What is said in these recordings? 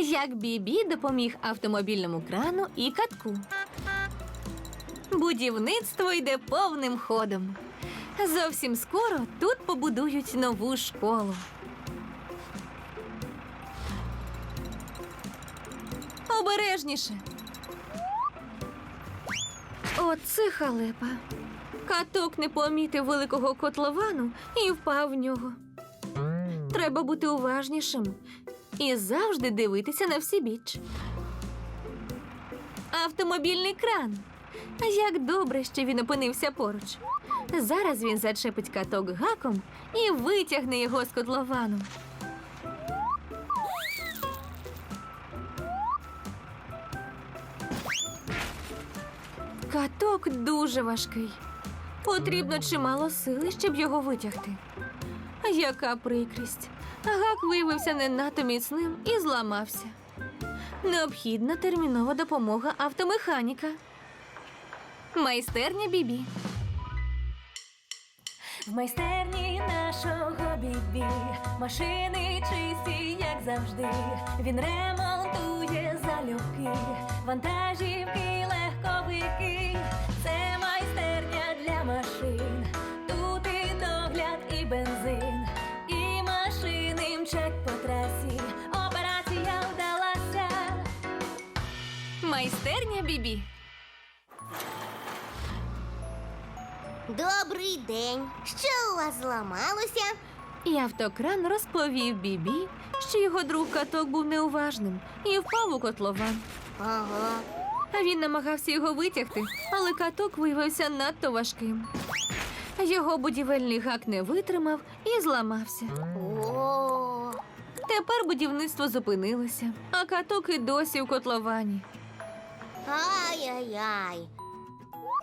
як Бібі допоміг автомобільному крану і катку. Будівництво йде повним ходом. Зовсім скоро тут побудують нову школу. Обережніше. Оце халепа. Каток не помітив великого котловану і впав в нього. Треба бути уважнішим і завжди дивитися на всі біч. Автомобільний кран. Як добре, що він опинився поруч. Зараз він зачепить каток гаком і витягне його з котловану. Каток дуже важкий. Потрібно чимало сили, щоб його витягти. Яка прикрість. Гак виявився не надто міцним і зламався. Необхідна термінова допомога автомеханіка. Майстерня Бібі. В майстерні нашого бібі машини чисті, як завжди. Він ремонтує залюбки, вантажівки, легковики. Майстерня Бібі. Добрий день. Що у вас зламалося? І автокран розповів Бібі, що його друг каток був неуважним і впав у котлован. Ага. А він намагався його витягти, але каток виявився надто важким. Його будівельний гак не витримав і зламався. О, Тепер будівництво зупинилося, а каток і досі в котловані. Ай-яй-яй.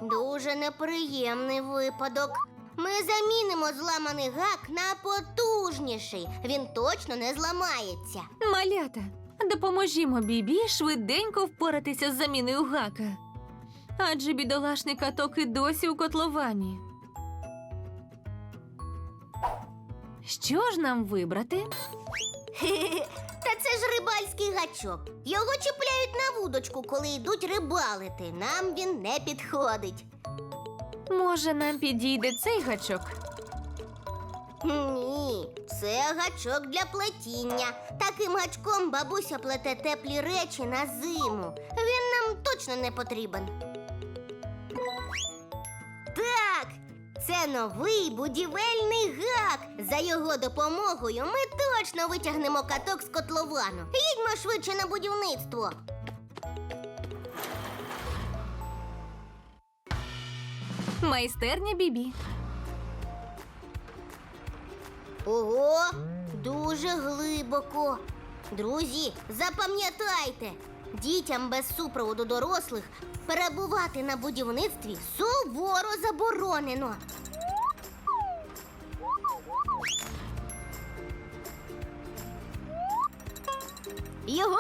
Дуже неприємний випадок. Ми замінимо зламаний гак на потужніший. Він точно не зламається. Малята, допоможімо Бібі швиденько впоратися з заміною гака. Адже бідолашний каток і досі у котловані. Що ж нам вибрати? Та це ж рибальський гачок. Його чіпляють на вудочку, коли йдуть рибалити. Нам він не підходить. Може, нам підійде цей гачок? Ні, це гачок для плетіння. Таким гачком бабуся плете теплі речі на зиму. Він нам точно не потрібен. Це новий будівельний гак. За його допомогою ми точно витягнемо каток з котловану. Їдьмо швидше на будівництво. Майстерня Бібі. Ого, дуже глибоко. Друзі, запам'ятайте, дітям без супроводу дорослих перебувати на будівництві суворо заборонено. Його!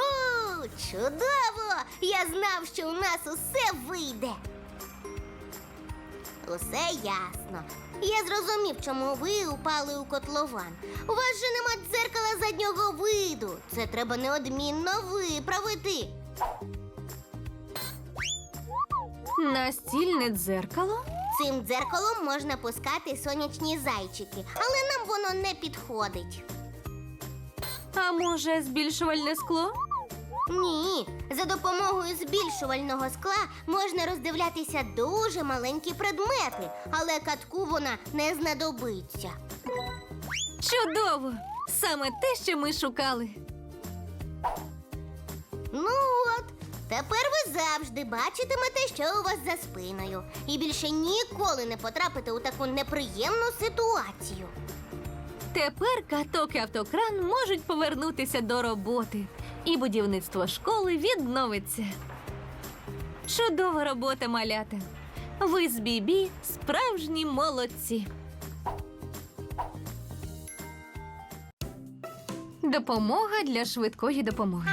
Чудово! Я знав, що у нас усе вийде. Усе ясно. Я зрозумів, чому ви упали у котлован. У вас же нема дзеркала заднього виду. Це треба неодмінно виправити. Настільне дзеркало? Цим дзеркалом можна пускати сонячні зайчики, але нам воно не підходить. А може, збільшувальне скло? Ні, за допомогою збільшувального скла можна роздивлятися дуже маленькі предмети, але катку вона не знадобиться. Чудово! Саме те, що ми шукали. Ну от, тепер ви завжди бачитимете, що у вас за спиною, і більше ніколи не потрапите у таку неприємну ситуацію. Тепер каток і автокран можуть повернутися до роботи, і будівництво школи відновиться. Чудова робота, малята. Ви з Бібі справжні молодці. Допомога для швидкої допомоги.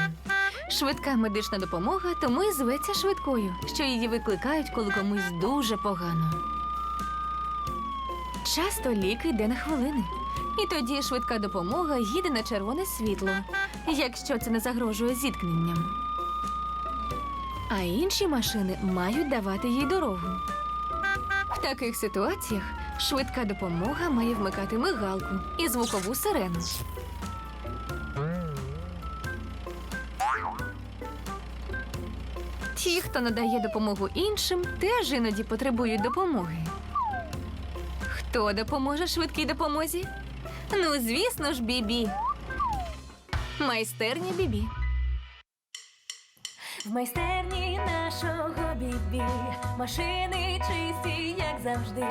Швидка медична допомога тому і зветься швидкою, що її викликають, коли комусь дуже погано. Часто ліки йде на хвилини, і тоді швидка допомога їде на червоне світло, якщо це не загрожує зіткненням. А інші машини мають давати їй дорогу. В таких ситуаціях швидка допомога має вмикати мигалку і звукову сирену. Ті, хто надає допомогу іншим, теж іноді потребують допомоги. Хто допоможе швидкій допомозі? Ну, звісно ж, Бібі. Майстерня Бібі. В майстерні нашого бібі машини чисті, як завжди.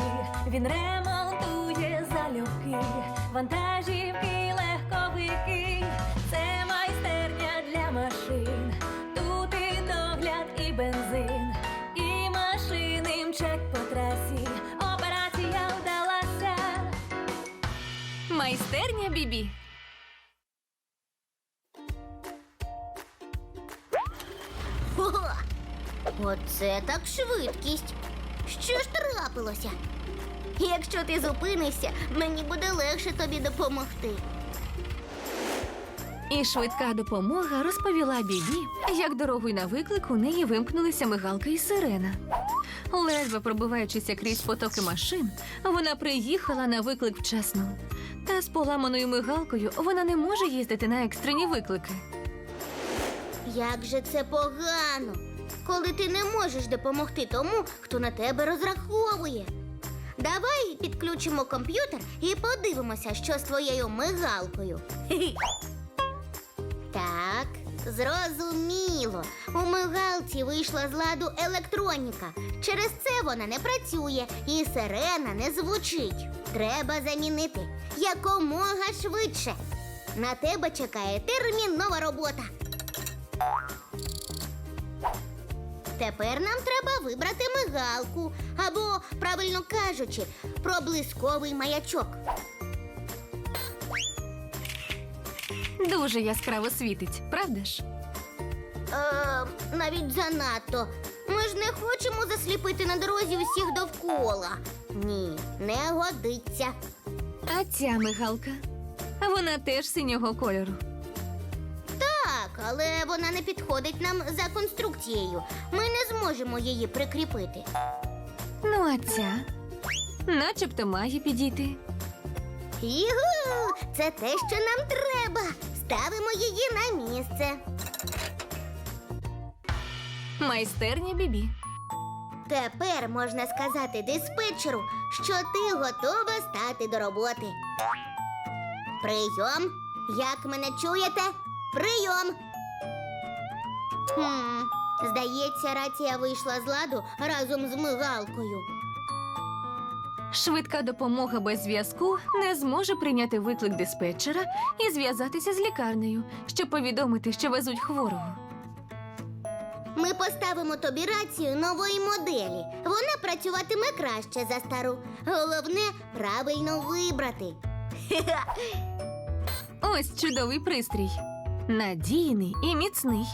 Він ремонтує залюбки, вантажівки, легковики. Це майстерня для машин. Майстерня Бібі. Ого! Оце так швидкість. Що ж трапилося? Якщо ти зупинишся, мені буде легше тобі допомогти. І швидка допомога розповіла Бібі, як дорогою на виклик у неї вимкнулися мигалка і сирена. Ледве пробиваючися крізь потоки машин, вона приїхала на виклик вчасно. Та з поламаною мигалкою вона не може їздити на екстрені виклики. Як же це погано, коли ти не можеш допомогти тому, хто на тебе розраховує. Давай підключимо комп'ютер і подивимося, що з твоєю мигалкою. Так, зрозуміло. У мигалці вийшла з ладу електроніка. Через це вона не працює і сирена не звучить. Треба замінити якомога швидше. На тебе чекає термінова робота. Тепер нам треба вибрати мигалку або, правильно кажучи, проблисковий маячок. Дуже яскраво світить, правда ж? Е, навіть занадто. Ми ж не хочемо засліпити на дорозі усіх довкола. Ні, не годиться. А ця мигалка. Вона теж синього кольору. Так, але вона не підходить нам за конструкцією. Ми не зможемо її прикріпити. Ну, а ця, начебто, має підійти. Югу! Це те, що нам треба. Ставимо її на місце. Майстерня Бібі. Тепер можна сказати диспетчеру, що ти готова стати до роботи. Прийом. Як мене чуєте? Прийом. Хм, здається, рація вийшла з ладу разом з мигалкою. Швидка допомога без зв'язку не зможе прийняти виклик диспетчера і зв'язатися з лікарнею, щоб повідомити, що везуть хворого. Ми поставимо тобі рацію нової моделі. Вона працюватиме краще за стару. Головне правильно вибрати. Ось чудовий пристрій. Надійний і міцний.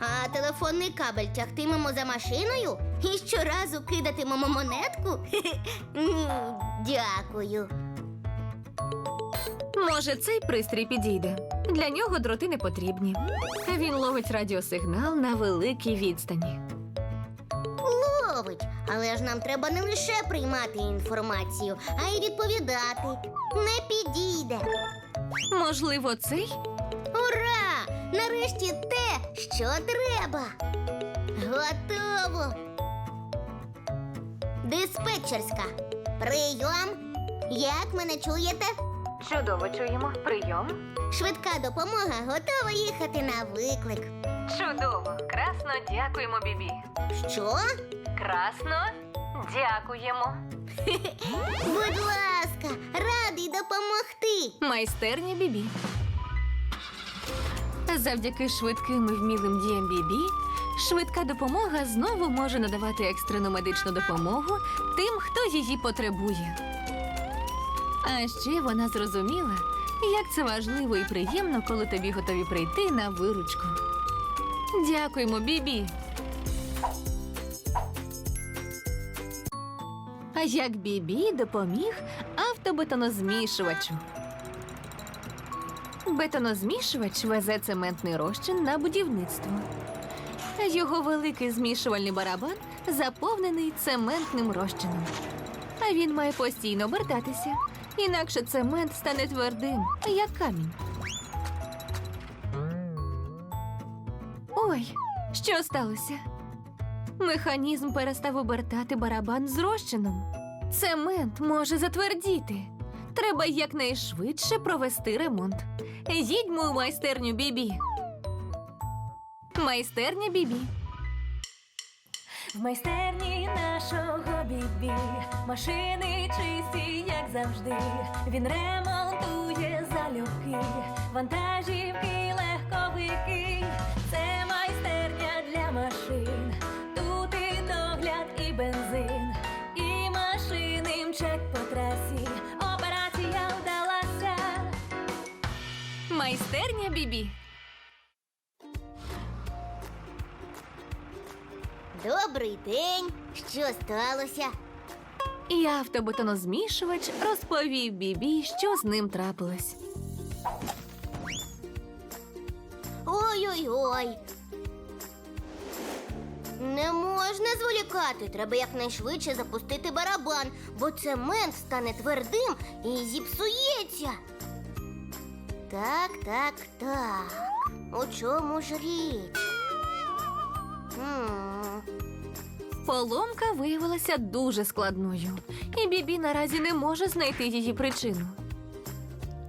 А телефонний кабель тягтимемо за машиною і щоразу кидатимемо монетку? Ні, дякую. Може, цей пристрій підійде. Для нього дроти не потрібні. Він ловить радіосигнал на великій відстані. Ловить, але ж нам треба не лише приймати інформацію, а й відповідати. Не підійде. Можливо, цей? Ура! Нарешті те, що треба. Готово. Диспетчерська. Прийом. Як мене чуєте? Чудово чуємо. Прийом. Швидка допомога готова їхати на виклик. Чудово. Красно дякуємо, Бібі. Що? Красно дякуємо. Будь ласка, радий допомогти. Майстерня Бібі. Завдяки швидким і вмілим діям Бібі, швидка допомога знову може надавати екстрену медичну допомогу тим, хто її потребує. А ще вона зрозуміла, як це важливо і приємно, коли тобі готові прийти на виручку. Дякуємо, Бібі. А як Бібі допоміг автобетонозмішувачу. Бетонозмішувач везе цементний розчин на будівництво. Його великий змішувальний барабан заповнений цементним розчином. А він має постійно обертатися, інакше цемент стане твердим, як камінь. Ой, що сталося? Механізм перестав обертати барабан з розчином. Цемент може затвердіти. Треба якнайшвидше провести ремонт. Їдьмо у майстерню Бібі. Майстерня Бібі. В майстерні нашого бібі машини чисті, як завжди. Він ремонтує залюбки, вантажівки, легковики. Це майстерня для машин. Тут і догляд, і бензин, і машини мчать по Майстерня Бібі. Добрий день. Що сталося? І автобетонозмішувач розповів Бібі, що з ним трапилось. Ой-ой-ой. Не можна зволікати. Треба якнайшвидше запустити барабан, бо цемент стане твердим і зіпсується. Так, так, так. У чому ж річ? М, Поломка виявилася дуже складною, і Бібі наразі не може знайти її причину.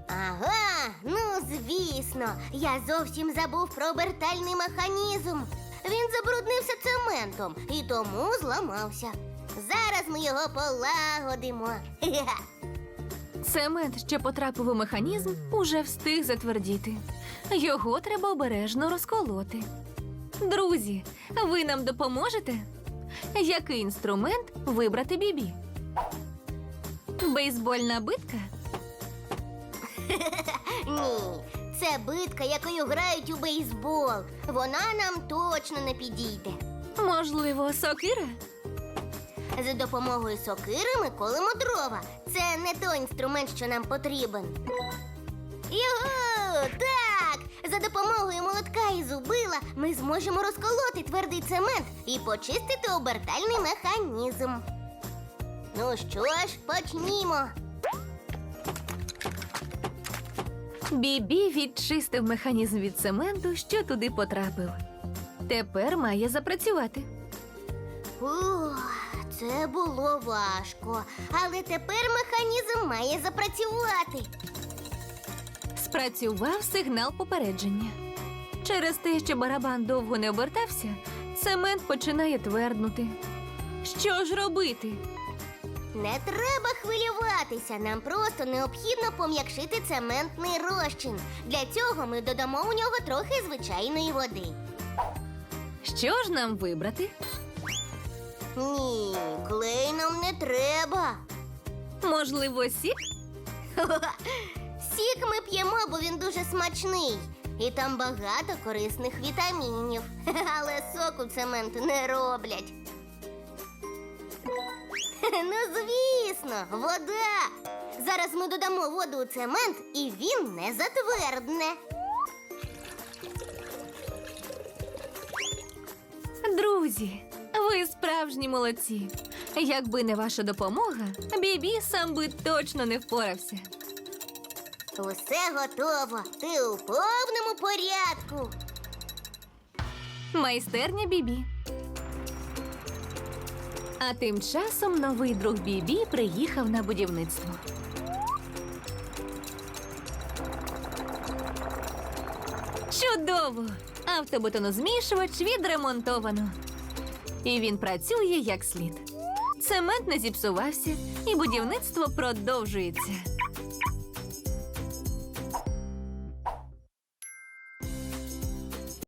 Ага, ну звісно, я зовсім забув про обертальний механізм. Він забруднився цементом і тому зламався. Зараз ми його полагодимо. Хе-хе. Цемент, що потрапив у механізм, уже встиг затвердіти. Його треба обережно розколоти. Друзі, ви нам допоможете? Який інструмент вибрати Бібі? Бейсбольна битка? Ні, це битка, якою грають у бейсбол. Вона нам точно не підійде. Можливо, сокира? За допомогою сокири ми колемо дрова. Це не той інструмент, що нам потрібен. Його! Так! За допомогою молотка і зубила ми зможемо розколоти твердий цемент і почистити обертальний механізм. Ну що ж, почнімо. Бібі відчистив механізм від цементу, що туди потрапив. Тепер має запрацювати. Ух, це було важко, але тепер механізм має запрацювати. Спрацював сигнал попередження. Через те, що барабан довго не обертався, цемент починає тверднути. Що ж робити? Не треба хвилюватися. Нам просто необхідно пом'якшити цементний розчин. Для цього ми додамо у нього трохи звичайної води. Що ж нам вибрати? Ні, клей нам не треба. Можливо, сік? Сік ми п'ємо, бо він дуже смачний. І там багато корисних вітамінів. Але соку цементу не роблять. Ну, звісно, вода. Зараз ми додамо воду у цемент, і він не затвердне. Друзі, ви справжні молодці. Якби не ваша допомога, Бібі сам би точно не впорався. Усе готово. Ти у повному порядку. Майстерня Бібі. А тим часом новий друг Бібі приїхав на будівництво. Чудово! Автобетонозмішувач відремонтовано. І він працює як слід. Цемент не зіпсувався, і будівництво продовжується.